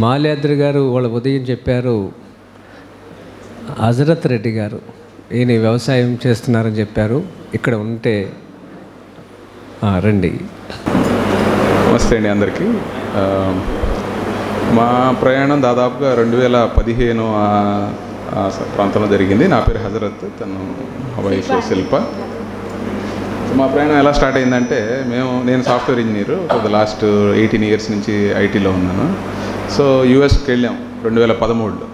మాల్యాద్రి గారు వాళ్ళ ఉదయం చెప్పారు హజరత్ రెడ్డి గారు ఈయన వ్యవసాయం చేస్తున్నారని చెప్పారు. ఇక్కడ ఉంటే ఆ, రండి. నమస్తే అండి అందరికీ. మా ప్రయాణం దాదాపుగా రెండు వేల పదిహేను ఆ- ఆ స- ప్రాంతంలో జరిగింది. నా పేరు హజరత్ తను వైఫ్ శిల్ప. సో మా ప్రయాణం ఎలా స్టార్ట్ అయిందంటే మేము నేను software engineer for the last eighteen years నుంచి ఐటీలో ఉన్నాను. సో యూఎస్కి వెళ్ళాం రెండు వేల పదమూడులో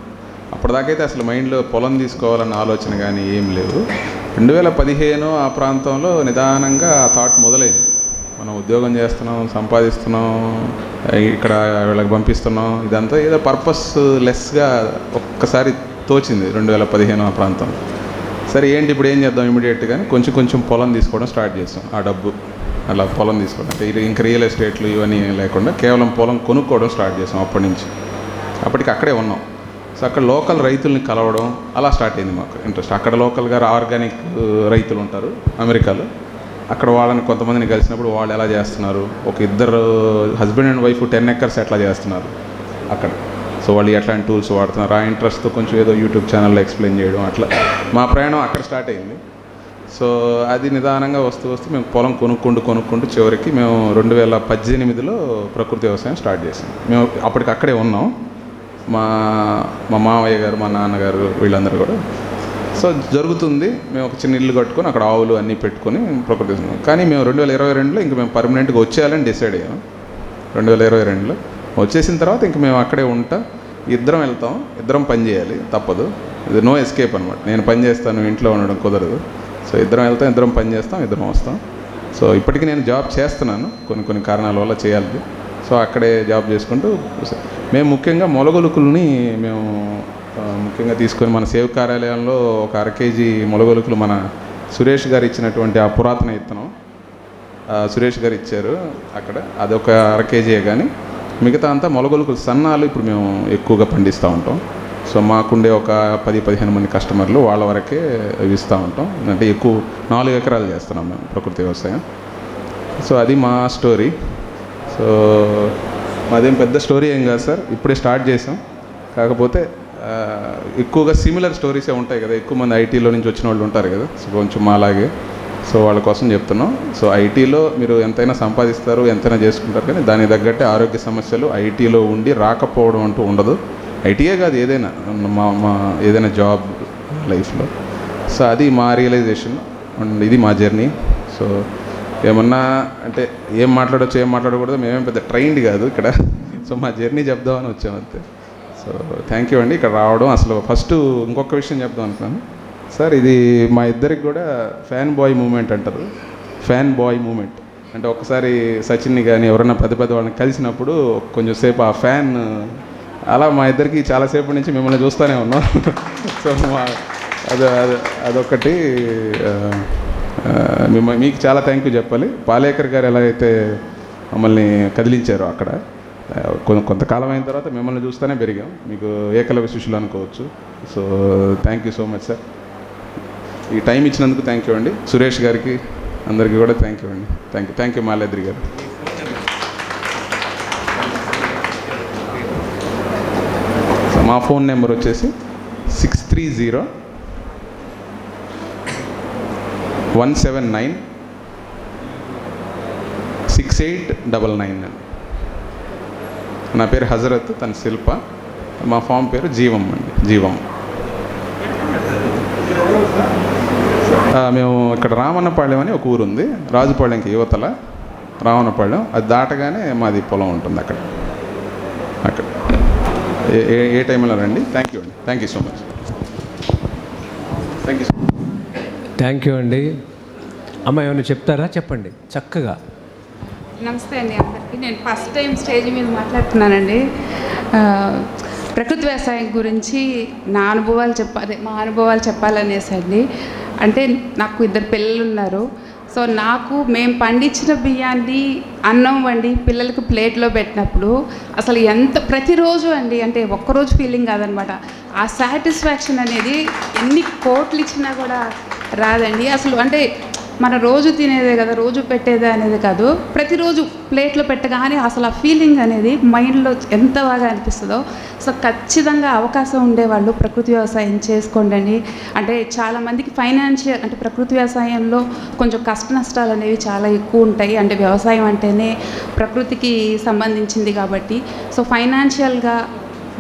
అప్పటిదాకైతే అసలు మైండ్లో పొలం తీసుకోవాలన్న ఆలోచన కానీ ఏం లేవు. రెండు వేల పదిహేను ఆ ప్రాంతంలో నిదానంగా ఆ థాట్ మొదలైంది. మనం ఉద్యోగం చేస్తున్నాం సంపాదిస్తున్నాం ఇక్కడ వీళ్ళకి పంపిస్తున్నాం ఇదంతా ఏదో పర్పస్ లెస్గా ఒక్కసారి తోచింది రెండు వేల పదిహేను ఆ ప్రాంతం సరే ఏంటి ఇప్పుడు ఏం చేద్దాం ఇమీడియట్గా కొంచెం కొంచెం పొలం తీసుకోవడం స్టార్ట్ చేసాం. ఆ డబ్బు. అలా పొలం తీసుకోవడం. అంటే ఇంకా రియల్ ఎస్టేట్లు ఇవన్నీ లేకుండా కేవలం పొలం కొనుక్కోవడం స్టార్ట్ చేసాం అప్పటి నుంచి. అప్పటికి అక్కడే ఉన్నాం. సో అక్కడ లోకల్ రైతుల్ని కలవడం అలా స్టార్ట్ అయింది మాకు. ఇంట్రెస్ట్. అక్కడ లోకల్గా ఆర్గానిక్ రైతులు ఉంటారు అమెరికాలో. అక్కడ వాళ్ళని కొంతమందిని కలిసినప్పుడు వాళ్ళు ఎలా చేస్తున్నారు? ఒక ఇద్దరు husband and wife ten acres ఎట్లా చేస్తున్నారు అక్కడ? సో వాళ్ళు ఎట్లాంటి టూల్స్ వాడుతున్నారు? ఆ ఇంట్రెస్ట్తో కొంచెం ఏదో యూట్యూబ్ ఛానల్లో ఎక్స్ప్లెయిన్ చేయడం అట్లా. మా ప్రయాణం అక్కడ స్టార్ట్ అయింది. సో అది నిదానంగా వస్తూ వస్తూ మేము పొలం కొనుక్కుంటూ కొనుక్కుంటూ చివరికి మేము రెండు వేల పద్దెనిమిదిలో ప్రకృతి వ్యవసాయం స్టార్ట్ చేసాం. మేము అప్పటికి అక్కడే ఉన్నాం. మా మా మామయ్య గారు మా నాన్నగారు వీళ్ళందరూ కూడా. సో జరుగుతుంది. మేము ఒక చిన్న ఇల్లు కట్టుకొని అక్కడ ఆవులు అన్నీ పెట్టుకొని ప్రకృతి కానీ మేము రెండు వేల ఇరవై రెండులో ఇంక మేము పర్మనెంట్గా వచ్చేయాలని డిసైడ్ అయ్యాం. రెండు వేల ఇరవై రెండులో. వచ్చేసిన తర్వాత ఇంక మేము అక్కడే ఉంటా. ఇద్దరం వెళ్తాం. ఇద్దరం పని చేయాలి. తప్పదు. ఇది నో ఎస్కేప్ అనమాట నేను పని చేస్తాను ఇంట్లో ఉండడం కుదరదు. సో ఇద్దరం వెళ్తాం ఇద్దరం పని చేస్తాం ఇద్దరం వస్తాం. సో ఇప్పటికీ నేను జాబ్ చేస్తున్నాను కొన్ని కొన్ని కారణాల వల్ల చేయాలి. సో అక్కడే జాబ్ చేసుకుంటూ మేము ముఖ్యంగా మొలగొలుకుల్ని మేము ముఖ్యంగా తీసుకొని మన సేవ కార్యాలయంలో ఒక అర కేజీ మొలగొలుకులు మన సురేష్ గారు ఇచ్చినటువంటి ఆ పురాతన ఇత్తనం. సురేష్ గారు ఇచ్చారు అక్కడ. అదొక అర కేజీయే కానీ మిగతా అంతా మొలగొలుకులు సన్నాలు ఇప్పుడు మేము ఎక్కువగా పండిస్తూ ఉంటాం. సో మాకుండే ఒక పది పదిహేను మంది కస్టమర్లు వాళ్ళ వరకే ఇస్తూ ఉంటాం. అంటే ఎక్కువ నాలుగు ఎకరాలు చేస్తున్నాం మేము ప్రకృతి వ్యవసాయం. సో అది మా స్టోరీ. సో మాదేం పెద్ద స్టోరీ ఏం కాదు సార్. ఇప్పుడే స్టార్ట్ చేసాం. కాకపోతే ఎక్కువగా సిమిలర్ స్టోరీసే ఉంటాయి కదా. ఎక్కువ మంది ఐటీలో నుంచి వచ్చిన వాళ్ళు ఉంటారు కదా. సో కొంచెం మాలాగే. సో వాళ్ళ కోసం చెప్తున్నాం. సో ఐటీలో మీరు ఎంతైనా సంపాదిస్తారు ఎంతైనా చేసుకుంటారు కానీ దానికి తగ్గట్టే ఆరోగ్య సమస్యలు ఐటీలో ఉండి రాకపోవడం అంటూ ఉండదు. ఐటీఏ కాదు ఏదైనా మా మా ఏదైనా జాబ్ లైఫ్లో. సో అది మా రియలైజేషన్ అండ్ ఇది మా జర్నీ సో ఏమన్నా అంటే ఏం మాట్లాడవచ్చు ఏం మాట్లాడకూడదు మేమేం పెద్ద ట్రైన్డ్ కాదు ఇక్కడ. సో మా జర్నీ చెప్దామని వచ్చాం అంతే. సో థ్యాంక్ యూ అండి ఇక్కడ రావడం. అసలు ఫస్ట్ ఇంకొక విషయం చెప్దాం అనుకున్నాను. సార్ ఇది మా ఇద్దరికి కూడా ఫ్యాన్ బాయ్ మూమెంట్ అంటారు. ఫ్యాన్ బాయ్ మూమెంట్ అంటే ఒకసారి సచిన్ని కానీ ఎవరైనా పెద్ద పెద్ద వాళ్ళని కలిసినప్పుడు కొంచెం సేపు ఆ ఫ్యాన్ అలా మా ఇద్దరికి చాలాసేపు నుంచి మిమ్మల్ని చూస్తూనే ఉన్నాం. సో మా అది అదొకటి మిమ్మల్ని మీకు చాలా థ్యాంక్ యూ చెప్పాలి. పాలేకర్ గారు ఎలా అయితే మమ్మల్ని కదిలించారో అక్కడ కొంత కొంతకాలం అయిన తర్వాత మిమ్మల్ని చూస్తూనే పెరిగాం. మీకు ఏకలవ్య శిష్యులు అనుకోవచ్చు. So thank you so much sir ఈ టైం ఇచ్చినందుకు థ్యాంక్ యూ అండి. సురేష్ గారికి అందరికీ కూడా థ్యాంక్ యూ అండి. Thank you thank you Maledri గారు. మా ఫోన్ నెంబర్ వచ్చేసి six three zero one seven nine six eight double nine. అండి నా పేరు హజరత్ తన శిల్ప. మా ఫామ్ పేరు జీవం అండి జీవం. మేము ఇక్కడ రామన్నపాళ్యం అని ఒక ఊరుంది రాజుపాళ్యంకి యువతల రామన్నపాళ్యం. అది దాటగానే మాది పొలం ఉంటుంది అక్కడ. అక్కడ. ఏ ఏ- టైంలో రండి? థ్యాంక్ యూ అండి. Thank you so much thank you so much thank you అండి. అమ్మ ఏమైనా చెప్తారా? చెప్పండి. చక్కగా. నమస్తే అండి అందరికీ. నేను ఫస్ట్ టైం స్టేజ్ మీద మాట్లాడుతున్నానండి. ప్రకృతి వ్యవసాయం గురించి నా అనుభవాలు చెప్పాలి మా అనుభవాలు చెప్పాలనేసి అండి అంటే నాకు ఇద్దరు పిల్లలు ఉన్నారు సో నాకు మేము పండించిన బియ్యాన్ని అన్నం వండి పిల్లలకు ప్లేట్లో పెట్టినప్పుడు అసలు ఎంత ప్రతిరోజు అండి అంటే ఒక్కరోజు ఫీలింగ్ కాదనమాట. ఆ సాటిస్ఫాక్షన్ అనేది ఎన్ని కోట్లు ఇచ్చినా కూడా రాదండి. అసలు అంటే మన రోజు తినేదే కదా రోజు పెట్టేదే అనేది కాదు. ప్రతిరోజు ప్లేట్లో పెట్టగానే అసలు ఆ ఫీలింగ్ అనేది మైండ్లో ఎంత బాగా అనిపిస్తుందో. సో ఖచ్చితంగా అవకాశం ఉండేవాళ్ళు ప్రకృతి వ్యవసాయం చేసుకోండి అంటే చాలామందికి ఫైనాన్షియల్ అంటే ప్రకృతి వ్యవసాయంలో కొంచెం కష్ట నష్టాలు అనేవి చాలా ఎక్కువ ఉంటాయి. అంటే వ్యవసాయం అంటేనే ప్రకృతికి సంబంధించింది కాబట్టి. సో ఫైనాన్షియల్గా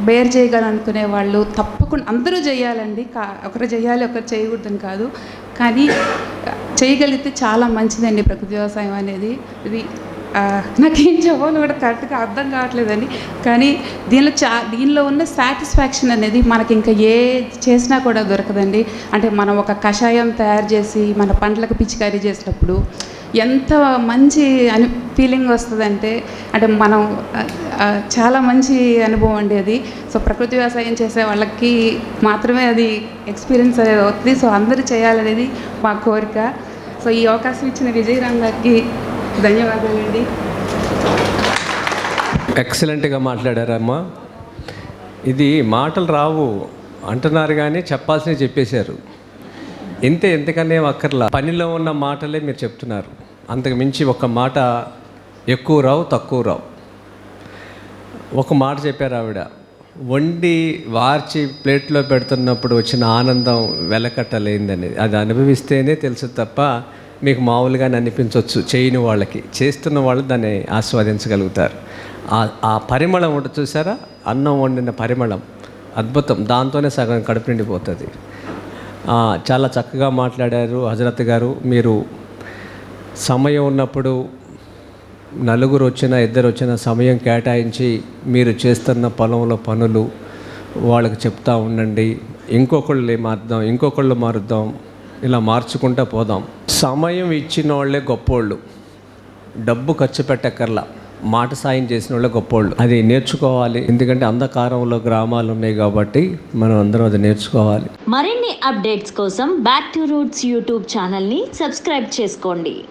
బేర్ చేయగలనుకునే వాళ్ళు తప్పకుండా అందరూ చేయాలండి. కా ఒకరు చేయాలి ఒకరు చేయకూడదని కాదు. కానీ చేయగలిగితే చాలా మంచిదండి ప్రకృతి వ్యవసాయం అనేది. ఇది నాకేం చెప్పాలో కూడా కరెక్ట్గా అర్థం కావట్లేదండి. కానీ దీనిలో చా దీనిలో ఉన్న సాటిస్ఫాక్షన్ అనేది మనకి ఇంకా ఏ చేసినా కూడా దొరకదండి. అంటే మనం ఒక కషాయం తయారు చేసి మన పంటలకు పిచికారీ చేసినప్పుడు ఎంత మంచి అని ఫీలింగ్ వస్తుందంటే అంటే మనం చాలా మంచి అనుభవం అండి అది. సో ప్రకృతి వ్యవసాయం చేసే వాళ్ళకి మాత్రమే అది ఎక్స్పీరియన్స్ అనేది అవుతుంది. సో అందరూ చేయాలనేది మా కోరిక. సో ఈ అవకాశం ఇచ్చిన విజయరామ్ గారికి ధన్యవాదాలండి. ఎక్సలెంట్గా మాట్లాడారమ్మా. ఇది మాటలు రావు అంటున్నారు కానీ చెప్పాల్సినవి చెప్పేశారు. ఇంతే ఎంతకనే అక్కర్లా. పనిలో ఉన్న మాటలే మీరు చెప్తున్నారు. అంతకు మించి ఒక మాట ఎక్కువ రావు తక్కువ రావు. ఒక మాట చెప్పారు ఆవిడ. వండి వార్చి ప్లేట్లో పెడుతున్నప్పుడు వచ్చిన ఆనందం వెలకట్టలేందని అది అనుభవిస్తేనే తెలుసు తప్ప మీకు మామూలుగానే అనిపించవచ్చు చేయని వాళ్ళకి. చేస్తున్న వాళ్ళు దాన్ని ఆస్వాదించగలుగుతారు. ఆ- పరిమళం ఉంటుంది చూసారా? అన్నం వండిన పరిమళం. అద్భుతం. దాంతోనే సగం కడుపు నిండిపోతుంది. చాలా చక్కగా మాట్లాడారు హజరత్ గారు. మీరు సమయం ఉన్నప్పుడు నలుగురు వచ్చిన ఇద్దరు వచ్చిన సమయం కేటాయించి మీరు చేస్తున్న పొలంలో పనులు వాళ్ళకి చెప్తా ఉండండి. ఇంకొకళ్ళు మారుద్దాం ఇంకొకళ్ళు మారుద్దాం ఇలా మార్చుకుంటూ పోదాం. సమయం ఇచ్చిన వాళ్ళే గొప్పోళ్ళు. డబ్బు ఖర్చు పెట్టక్కర్లా. మాట సాయం చేసిన వాళ్ళే గొప్పోళ్ళు. అది నేర్చుకోవాలి. ఎందుకంటే అంధకారంలో గ్రామాలు ఉన్నాయి కాబట్టి మనం అందరం అది నేర్చుకోవాలి. మరిన్ని అప్డేట్స్ కోసం బ్యాక్ టు రూట్స్ యూట్యూబ్ ఛానల్ని సబ్స్క్రైబ్ చేసుకోండి.